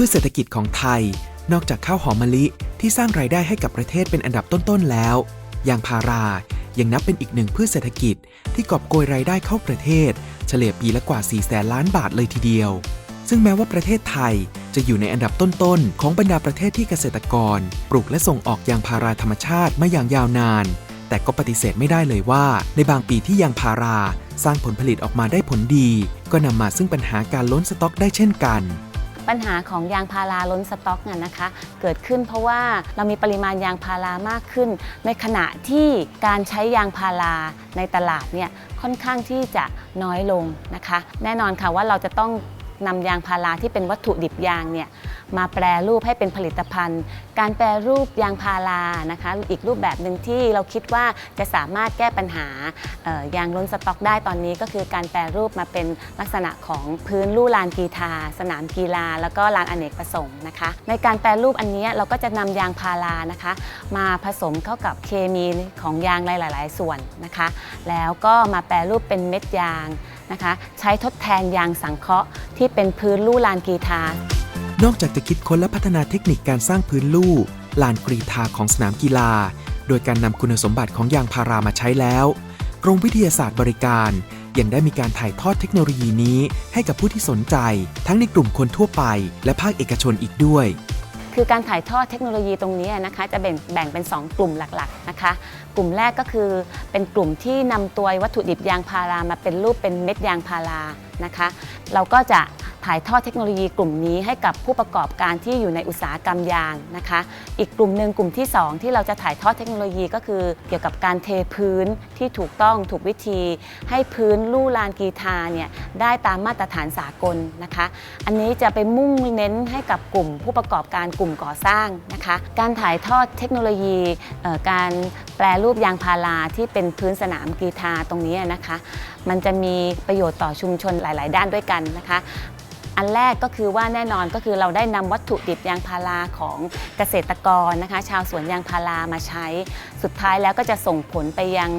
พืชเศรษฐกิจของไทย นอกจากข้าวหอมมะลิที่สร้างรายได้ให้กับประเทศเป็นอันดับต้นๆแล้วยางพารายังนับเป็นอีกหนึ่งพืชเศรษฐกิจ ที่กอบโกยรายได้เข้าประเทศ เฉลี่ยปีละกว่า 4 แสนล้านบาทเลยทีเดียว ซึ่งแม้ว่าประเทศไทยจะอยู่ในอันดับต้นๆ ของบรรดาประเทศที่เกษตรกร ปลูกและส่งออกยางพาราธรรมชาติมาอย่างยาวนาน แต่ก็ปฏิเสธไม่ได้เลยว่า ในบางปีที่ยางพารา สร้างผลผลิตออกมาได้ผลดี ก็นำมาซึ่งปัญหาการล้นสต็อกได้เช่นกัน ปัญหาของยางพาราล้นสต็อกน่ะนะคะ เกิดขึ้นเพราะว่าเรามีปริมาณยางพารามากขึ้น ในขณะที่การใช้ยางพาราในตลาดเนี่ยค่อนข้างที่จะน้อยลงนะคะ แน่นอนค่ะว่าเราจะต้อง นำยางพาราที่เป็นวัตถุดิบยางเนี่ยมาแปรรูปให้เป็นผลิตภัณฑ์ การแปรรูปยางพารานะคะ อีกรูปแบบหนึ่งที่เราคิดว่าจะสามารถแก้ปัญหาออยางล้นสต็อกได้ตอนนี้ก็คือการแปรรูปมาเป็นลักษณะของพื้นลู่ลานกีฬาสนามกีฬา แล้วก็ลานอเนกประสงค์นะคะ ในการแปรรูปอันนี้เราก็จะนำยางพารานะคะ มาผสมเข้ากับเคมีของยางหลาย ๆ ส่วนนะคะ แล้วก็มาแปรรูปเป็นเม็ดยาง นะคะ ใช้ทดแทนยางสังเคราะห์ที่เป็นพื้นลู่ลานกีฬานอกจากจะคิดค้นและพัฒนาเทคนิคการสร้างพื้นลู่ลานกรีธาของสนามกีฬา โดยการนำคุณสมบัติของยางพารามาใช้แล้วกรมวิทยาศาสตร์บริการ ยังได้มีการถ่ายทอดเทคโนโลยีนี้ให้กับผู้ที่สนใจ ทั้งในกลุ่มคนทั่วไป และภาคเอกชนอีกด้วย คือการถ่ายทอดเทคโนโลยีตรงนี้นะคะจะแบ่งแบ่งเป็น 2 กลุ่มหลักๆนะคะกลุ่มแรกก็คือเป็นกลุ่มที่นำตัววัตถุดิบยางพารามาเป็นรูปเป็นเม็ดยางพารานะคะ เราก็จะ ถ่ายทอดเทคโนโลยีกลุ่มนี้ให้กับผู้ประกอบการที่อยู่ในอุตสาหกรรมยางนะคะ อีกกลุ่มหนึ่งกลุ่มที่ 2 ที่เราจะถ่ายทอดเทคโนโลยีก็คือ เกี่ยวกับการเทพื้นที่ถูกต้องถูกวิธี ให้พื้นลู่ลานกีทาเนี่ยได้ตามมาตรฐานสากลนะคะ อันนี้จะไปมุ่งเน้นให้กับกลุ่มผู้ประกอบการกลุ่มก่อสร้างนะคะ การถ่ายทอดเทคโนโลยีการแปรรูปยางพาราที่เป็นพื้นสนามกีฬาตรงนี้นะคะ มันจะมีประโยชน์ต่อชุมชนหลาย ๆ ด้านด้วยกันนะคะ อันแรกก็คือว่าแน่นอนก็คือเราได้นำวัตถุดิบยางพาราของเกษตรกรนะคะ ชาวสวนยางพารามาใช้ สุดท้ายแล้วก็จะส่งผลไปยัง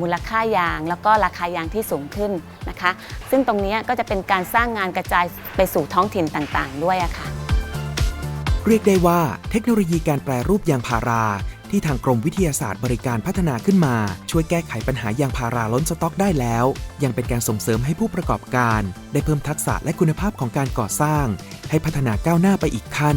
มูลค่ายาง แล้วก็ราคายางที่สูงขึ้นนะคะ ซึ่งตรงนี้ก็จะเป็นการสร้างงานกระจายไปสู่ท้องถิ่นต่างๆ ด้วยอะค่ะเรียกได้ว่าเทคโนโลยีการแปรรูปยางพารา ที่ทางกรมวิทยาศาสตร์บริการพัฒนาขึ้นมา ช่วยแก้ไขปัญหายางพาราล้นสต็อกได้แล้ว ยังเป็นการส่งเสริมให้ผู้ประกอบการ ได้เพิ่มทักษะและคุณภาพของการก่อสร้าง ให้พัฒนาก้าวหน้าไปอีกขั้น